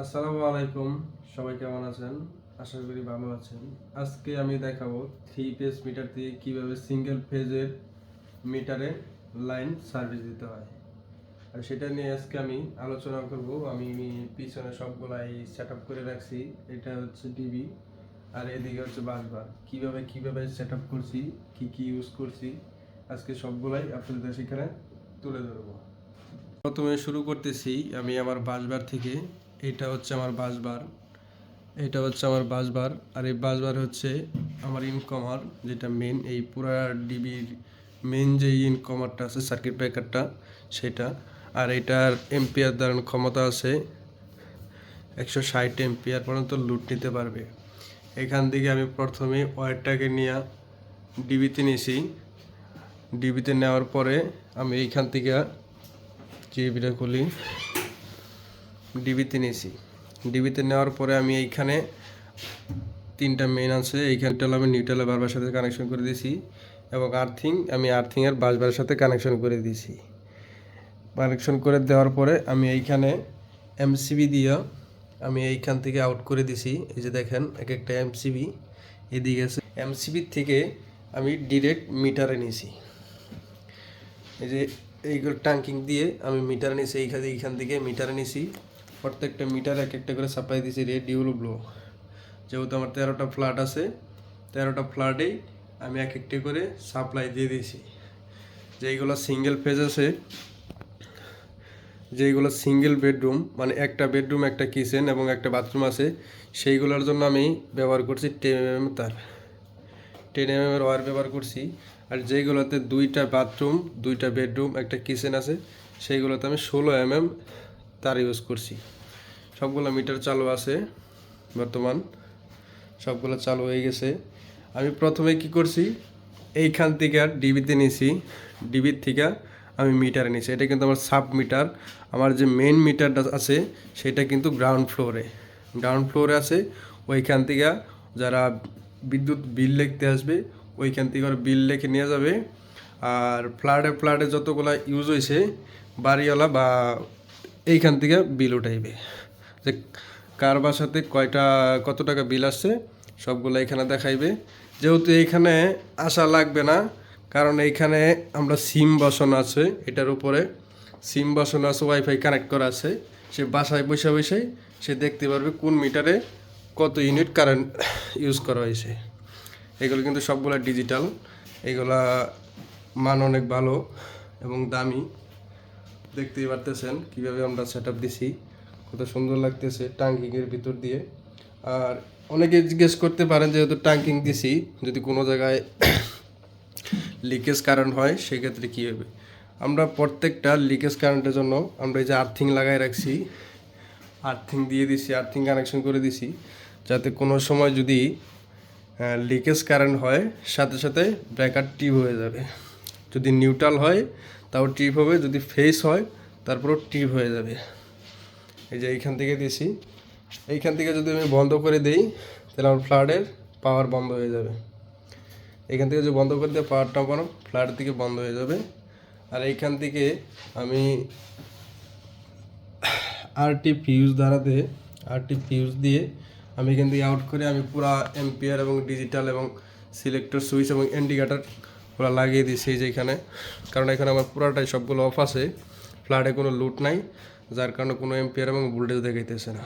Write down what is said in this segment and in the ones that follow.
আসসালামু আলাইকুম, সবাই কেমন আছেন? আশা করি ভালো আছেন। আজকে আমি দেখাবো থ্রি পেজ মিটার দিয়ে কীভাবে সিঙ্গেল ফেজের মিটারে লাইন সার্ভিস দিতে হয়। আর সেটা নিয়ে আজকে আমি আলোচনা করব। আমি পিছনে সবগুলাই সেট আপ করে রাখছি। এটা হচ্ছে ডিবি আর এদিকে হচ্ছে বাসবার কীভাবে কীভাবে সেট আপ করছি, কি কি ইউজ করছি, আজকে সবগুলাই আপনাদের সেখানে তুলে ধরবো। প্রথমে শুরু করতেছি আমি আমার বাসবার থেকে। এটা হচ্ছে আমার বাসবার, এটা হচ্ছে আমার বাসবার, আর এই বাসবার হচ্ছে আমার ইনকমার যেটা মেন এই পুরা ডিবির মেন যে ইনকমারটা আছে সার্কিট ব্রেকারটা সেটা। আর এটার এম্পিয়ার দাঁড়ানোর ক্ষমতা আছে একশো ষাট এম্পিয়ার পর্যন্ত লুট নিতে পারবে। এখান থেকে আমি প্রথমে ওয়ারটাকে নিয়ে ডিবিতে নিয়েছি ডিবিতে নেওয়ার পরে আমি এইখান থেকে জিবিটা খুলি ডিবিতে নিয়েছি। ডিবিতে নেওয়ার পরে আমি এইখানে তিনটা মেন আছে। এইখানটা আমি নিউট্রাল বারবার সাথে কানেকশন করে দিয়েছি এবং আর্থিং আমি আর্থিংয়ের বাসবারের সাথে কানেকশন করে দিয়েছি। কানেকশন করে দেওয়ার পরে আমি এইখানে এমসিবি দিয়ে আমি এইখান থেকে আউট করে দিছি এই যে দেখেন এক একটা এমসিবি এদিকে আছে। এমসিবির থেকে আমি ডিরেক্ট মিটারে নিয়েছি। এই যে এইগুলো টাঙ্কিং দিয়ে আমি মিটার নিছি এইখান এইখান থেকে মিটার নিছি প্রত্যেকটা মিটার এক একটা করে সাপ্লাই দিছি রেড ইউলো ব্লু যেহেতু আমার তেরোটা ফ্ল্যাট আছে, তেরোটা ফ্ল্যাটেই আমি এক একটা করে সাপ্লাই দিয়ে দিয়েছি। যেইগুলো সিঙ্গেল ফেজ আছে, যেইগুলো সিঙ্গেল বেডরুম মানে একটা বেডরুম একটা কিচেন এবং একটা বাথরুম আছে, সেইগুলোর জন্য আমি ব্যবহার করছি টেন এম এম তার। টেন এম এর ওয়ার ব্যবহার করছি, আর যেইগুলোতে দুইটা বাথরুম দুইটা বেডরুম একটা কিচেন আছে, সেইগুলোতে আমি ষোলো এম এম তার ইউজ করছি। সবগুলো মিটার চালু আছে বর্তমান। সবগুলো চালু হয়ে গেছে। আমি প্রথমে কি করছি, এইখান থেকে ডিবিতে নিছি। ডিবির থেকে আমি মিটারে নিছি। এটা কিন্তু আমার সাব মিটার আমার যে মেন মিটারটা আছে, সেটা কিন্তু গ্রাউন্ড ফ্লোরে গ্রাউন্ড ফ্লোরে আছে, ওইখান থেকে যারা বিদ্যুৎ বিল লিখতে আসবে, ওইখান থেকে ওরা বিল লিখে নিয়ে যাবে। আর ফ্ল্যাটে ফ্ল্যাটে যতগুলো ইউজ হয়েছে বাড়িওয়ালা বা এইখান থেকে বিল উঠাইবে। যে কার বাসাতে কয়টা, কত টাকা বিল আসছে, সবগুলো এখানে দেখাইবে। যেহেতু এইখানে আসা লাগবে না, কারণ এইখানে আমরা সিম বসানো আছে, এটার উপরে সিম বসানো আছে, ওয়াইফাই কানেক্ট করা আছে। সে বাসায় বসে বসে সে দেখতে পারবে কোন মিটারে কত ইউনিট কারেন্ট ইউজ করা হয়েছে। এগুলো কিন্তু সবগুলো ডিজিটাল, এগুলা মান অনেক ভালো এবং দামি। দেখতেই পারতেছেন কীভাবে আমরা সেট আপ দিছি, কত সুন্দর লাগতেছে টাঙ্কিংয়ের ভিতর দিয়ে। আর অনেকে জিজ্ঞেস করতে পারেন যেহেতু টাঙ্কিং দিছি, যদি কোনো জায়গায় লিকেজ কারেন্ট হয়, সেক্ষেত্রে কী হবে? আমরা প্রত্যেকটা লিকেজ কারেন্টের জন্য আমরা এই যে আর্থিং লাগাই রাখছি আর্থিং দিয়ে দিছি আর্থিং কানেকশন করে দিছি, যাতে কোনো সময় যদি লিকেজ কারেন্ট হয়, সাথে সাথে ব্রেকার টিউব হয়ে যাবে। যদি নিউট্রাল হয় তাও টিপ হবে, যদি ফেস হয়, তারপরও টিপ হয়ে যাবে। এই যে এইখান থেকে দিছি। এইখান থেকে যদি আমি বন্ধ করে দেই, তাহলে আমার ফ্ল্যাটের পাওয়ার বন্ধ হয়ে যাবে। এখান থেকে যদি বন্ধ করে দিয়ে পাওয়ারটা আমার ফ্ল্যাটের থেকে বন্ধ হয়ে যাবে। আর এইখান থেকে আমি আরটি ফিউজ দ্বারাতে আরটি ফিউজ দিয়ে আমি এখান থেকে আউট করে আমি পুরা এম্পিয়ার এবং ডিজিটাল এবং সিলেক্টর সুইচ এবং ইন্ডিকেটার পুরো লাগিয়ে দিয়েছি এই যে এখানে। কারণ এখানে আমার পুরাটাই সবগুলো অফ আছে। ফ্ল্যাটে কোনো লুট নাই, যার কারণে কোনো এম্পিয়ার এবং ভোল্টেজ দেখাইতেছে না।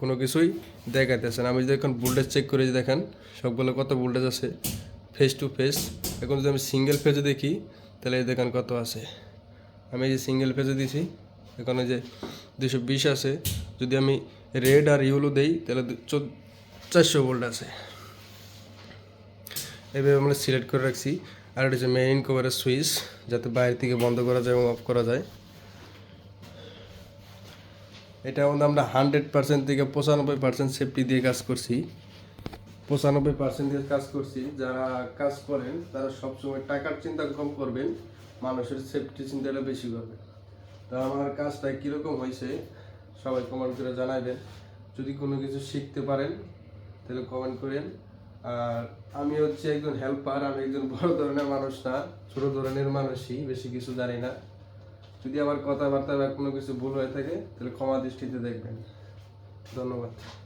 কোনো কিছুই দেখাইতেছে না। আমি যদি এখন ভোল্টেজ চেক করে দেখেন, সবগুলো কত ভোল্টেজ আছে ফেস টু ফেস এখন যদি আমি সিঙ্গেল ফেজে দেখি, তাহলে এই দেখেন কত আছে। আমি এই যে সিঙ্গেল ফেজে দিছি, এখানে যে দুশো বিশ আছে। যদি আমি রেড আর ইউলো দেই, তাহলে চারশো ভোল্ট আছে। এভাবে আমরা সিলেক্ট করে রাখছি। আর এটা হচ্ছে মেইন কভারের সুইচ যাতে বাইরে থেকে বন্ধ করা যায় এবং অফ করা যায়। এটা আমরা হান্ড্রেড পার্সেন্ট থেকে পঁচানব্বই পার্সেন্ট সেফটি দিয়ে কাজ করছি। পঁচানব্বই পার্সেন্ট দিয়ে কাজ করছি। যারা কাজ করেন, তারা সবসময় টাকার চিন্তা কম করবেন, মানুষের সেফটি চিন্তাটা বেশি করবেন। তা আমার কাজটা কীরকম হয়েছে, সবাই কমেন্ট করে জানাবেন যদি কোনো কিছু শিখতে পারেন, তাহলে কমেন্ট করেন। আর আমি হচ্ছে একজন হেল্পার আমি একজন বড় ধরনের মানুষ না, ছোট ধরনের মানুষই, বেশি কিছু জানি না। যদি আমার কথাবার্তা বা কোনো কিছু ভুল হয়ে থাকে, তাহলে ক্ষমা দৃষ্টিতে দেখবেন। ধন্যবাদ।